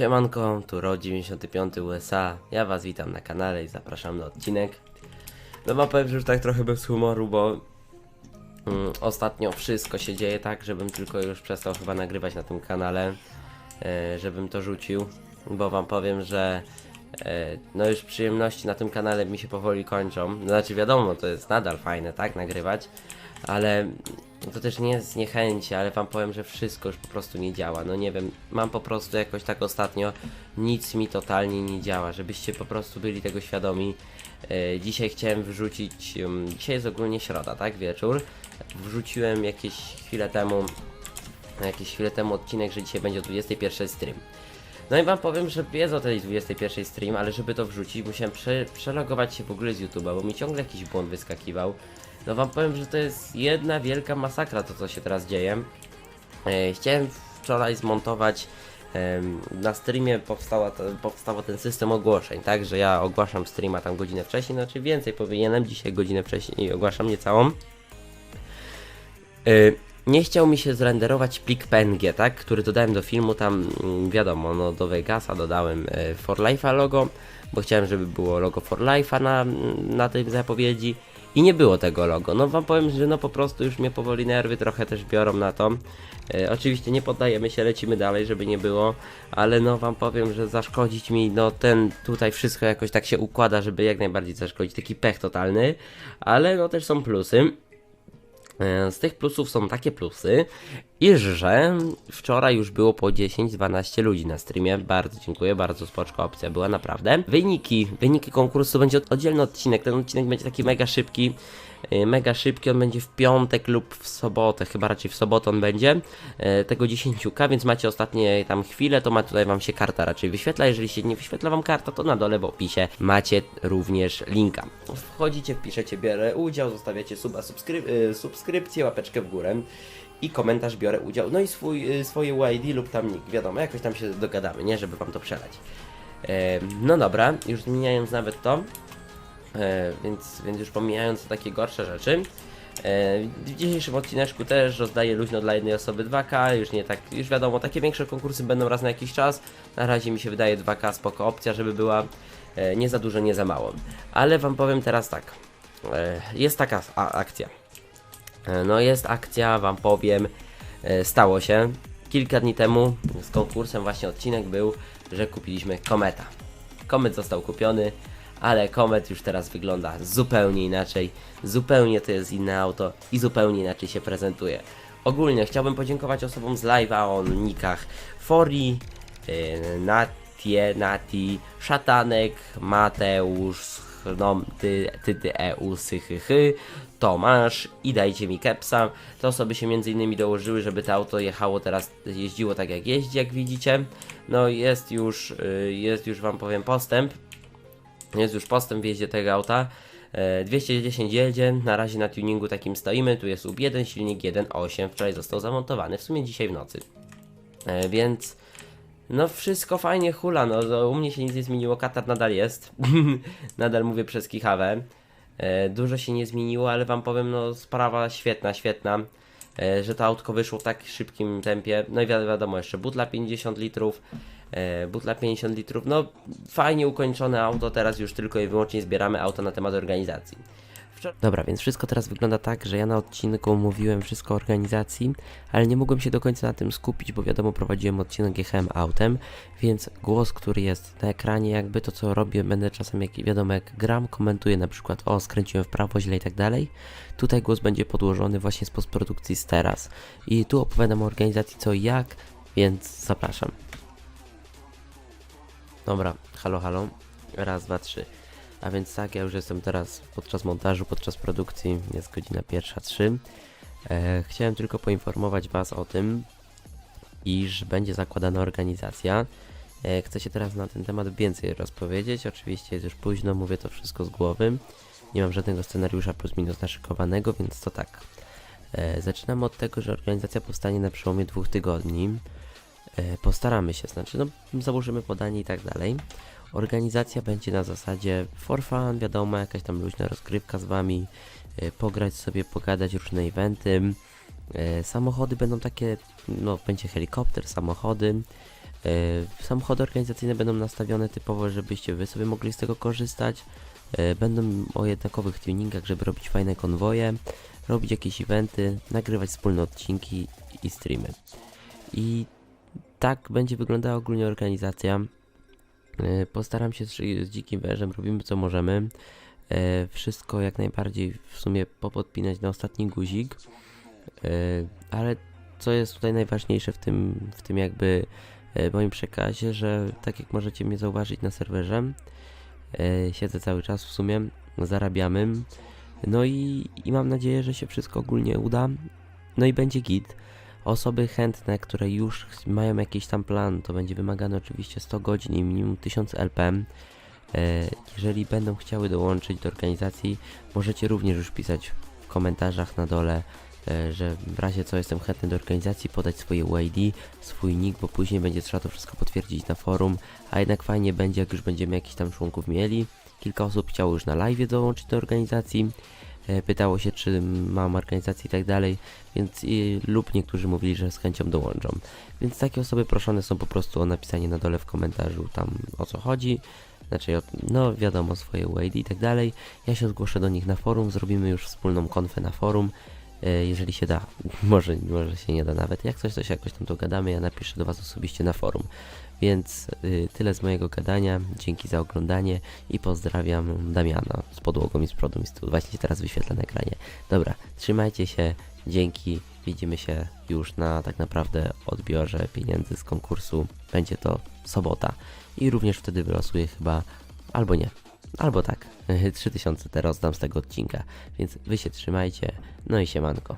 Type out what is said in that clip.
Siemanko, tu Ro95 USA. Ja was witam na kanale i zapraszam na odcinek. No ma powiem, że już tak trochę bez humoru, bo mm, ostatnio wszystko się dzieje tak, żebym tylko już przestał chyba nagrywać na tym kanale, e, żebym to rzucił, bo wam powiem, że e, no już przyjemności na tym kanale mi się powoli kończą. Znaczy wiadomo, to jest nadal fajne, tak, nagrywać, ale to też nie jest niechęci, ale wam powiem, że wszystko już po prostu nie działa. No nie wiem, mam po prostu jakoś tak ostatnio nic mi totalnie nie działa, żebyście po prostu byli tego świadomi. E, dzisiaj chciałem wrzucić, dzisiaj jest ogólnie środa, tak, wieczór. Wrzuciłem jakieś chwilę temu, jakieś chwilę temu odcinek, że dzisiaj będzie o 21 stream. No i wam powiem, że jest o tej 21 stream, ale żeby to wrzucić, musiałem prze, przelogować się w ogóle z YouTube'a, bo mi ciągle jakiś błąd wyskakiwał. No wam powiem, że to jest jedna wielka masakra to, co się teraz dzieje. E, chciałem wczoraj zmontować na streamie powstała, powstał ten system ogłoszeń, tak, że ja ogłaszam streama tam godzinę wcześniej, znaczy więcej powinienem, dzisiaj godzinę wcześniej ogłaszam niecałą. Y, nie chciał mi się zrenderować plik PNG, tak, który dodałem do filmu, tam mm, wiadomo, no do Vegasa dodałem y, For Life'a logo, bo chciałem, żeby było logo For Life'a na, na tej zapowiedzi i nie było tego logo. No wam powiem, że no po prostu już mnie powoli nerwy trochę też biorą na to. Y, oczywiście nie poddajemy się, lecimy dalej, żeby nie było, ale no wam powiem, że zaszkodzić mi, no ten tutaj wszystko jakoś tak się układa, żeby jak najbardziej zaszkodzić, taki pech totalny, ale no też są plusy. E, Z tych plusów są takie plusy, iż że wczoraj już było po 10-12 ludzi na streamie. Bardzo dziękuję, bardzo spoczka opcja była naprawdę. Wyniki, wyniki konkursu będzie od- oddzielny odcinek. Ten odcinek będzie taki mega szybki. e, Mega szybki, on będzie w piątek lub w sobotę, chyba raczej w sobotę on będzie, e, tego 10k, więc macie ostatnie tam chwile, to ma tutaj wam się karta raczej wyświetla, jeżeli się nie wyświetla wam karta, to na dole w opisie macie również linka. Wchodzicie, wpiszecie, biorę udział, zostawiacie suba, subskryp y, subskrypcję, łapeczkę w górę i komentarz biorę udział, no i swój, y, swoje YD lub tam nick, wiadomo, jakoś tam się dogadamy, nie, żeby wam to przelać. E, no dobra, już zmieniając nawet to, E, więc, więc już pomijając takie gorsze rzeczy. E, w dzisiejszym odcineczku też rozdaję luźno dla jednej osoby 2K, już nie tak, już wiadomo, takie większe konkursy będą raz na jakiś czas. Na razie mi się wydaje 2K spoko opcja, żeby była nie za dużo, nie za mało. Ale wam powiem teraz tak, jest taka akcja. E, no jest akcja, wam powiem, e, stało się. Kilka dni temu z konkursem właśnie odcinek był, że kupiliśmy kometa. Komet został kupiony, ale Komet już teraz wygląda zupełnie inaczej. Zupełnie to jest inne auto i zupełnie inaczej się prezentuje. Ogólnie chciałbym podziękować osobom z live'a o nikach Fori, yy, Natie, Nati, Szatanek, Mateusz, no, ty, ty, ty, eu, sy, hy, hy, Tomasz i dajcie mi kepsa. Te osoby się między innymi dołożyły, żeby to auto jechało teraz, jeździło tak jak jeździ, jak widzicie. No jest już, yy, jest już wam powiem postęp. Jest już postęp w jeździe tego auta. E, 210 jedzie, na razie na tuningu takim stoimy. Tu jest UB1, silnik 1.8. Wczoraj został zamontowany, w sumie dzisiaj w nocy. E, Więc no wszystko fajnie hula. No, u mnie się nic nie zmieniło, katar nadal jest. nadal mówię przez kichawę. E, Dużo się nie zmieniło, ale wam powiem, no sprawa świetna, świetna. E, Że to autko wyszło w tak szybkim tempie. No i wi- wiadomo, jeszcze butla 50 litrów. E, butla 50 litrów. No fajnie ukończone auto, teraz już tylko i wyłącznie zbieramy auto na temat organizacji. Dobra, więc wszystko teraz wygląda tak, że ja na odcinku mówiłem wszystko o organizacji, ale nie mogłem się do końca na tym skupić, bo wiadomo, prowadziłem odcinek, jechałem autem, więc głos, który jest na ekranie, jakby to co robię, będę czasem, jak wiadomo, jak gram, komentuję na przykład, o, skręciłem w prawo, źle i tak dalej. Tutaj głos będzie podłożony właśnie z postprodukcji z teraz. I tu opowiadam o organizacji co i jak, więc zapraszam. Dobra, halo, halo. Raz, dwa, trzy. A więc tak, ja już jestem teraz podczas montażu, podczas produkcji, jest godzina pierwsza, trzy. E, chciałem tylko poinformować Was o tym, iż będzie zakładana organizacja. E, chcę się teraz na ten temat więcej rozpowiedzieć. Oczywiście jest już późno, mówię to wszystko z głowy. Nie mam żadnego scenariusza plus minus naszykowanego, więc to tak. E, zaczynamy od tego, że organizacja powstanie na przełomie dwóch tygodni. E, postaramy się, znaczy, no, założymy podanie i tak dalej. Organizacja będzie na zasadzie for fun, wiadomo, jakaś tam luźna rozgrywka z wami, e, pograć sobie, pogadać różne eventy. E, samochody będą takie, no będzie helikopter, samochody. E, Samochody organizacyjne będą nastawione typowo, żebyście wy sobie mogli z tego korzystać. Będą o jednakowych tuningach, żeby robić fajne konwoje, robić jakieś eventy, nagrywać wspólne odcinki i streamy. I tak będzie wyglądała ogólnie organizacja. E, Postaram się z, dzikim wężem, robimy co możemy. E, Wszystko jak najbardziej w sumie popodpinać na ostatni guzik. E, Ale co jest tutaj najważniejsze w tym, w tym jakby moim przekazie, że tak jak możecie mnie zauważyć na serwerze, siedzę cały czas w sumie, zarabiamy. No i, i mam nadzieję, że się wszystko ogólnie uda. No i będzie git. Osoby chętne, które już mają jakiś tam plan, to będzie wymagane oczywiście 100 godzin i minimum 1000 LPM. E, jeżeli będą chciały dołączyć do organizacji, możecie również już pisać w komentarzach na dole, e, że w razie co jestem chętny do organizacji, podać swoje UID, swój nick, bo później będzie trzeba to wszystko potwierdzić na forum, a jednak fajnie będzie, jak już będziemy jakiś tam członków mieli. Kilka osób chciało już na live dołączyć do organizacji, pytało się, czy mam organizację i tak dalej, więc i, lub niektórzy mówili, że z chęcią dołączą. Więc takie osoby proszone są po prostu o napisanie na dole w komentarzu tam o co chodzi, znaczy no wiadomo swoje UID i tak dalej. Ja się zgłoszę do nich na forum, zrobimy już wspólną konfę na forum, e, jeżeli się da. Może, może się nie da nawet. Jak coś, to się jakoś tam dogadamy, ja napiszę do Was osobiście na forum. Więc y, tyle z mojego gadania. Dzięki za oglądanie i pozdrawiam Damiana z podłogą i z przodu i z tyłu. Właśnie teraz wyświetla na ekranie. Dobra, trzymajcie się, dzięki. Widzimy się już na tak naprawdę odbiorze pieniędzy z konkursu. Będzie to sobota i również wtedy wylosuję chyba, albo nie, albo tak, 3000 teraz dam z tego odcinka. Więc wy się trzymajcie, no i siemanko.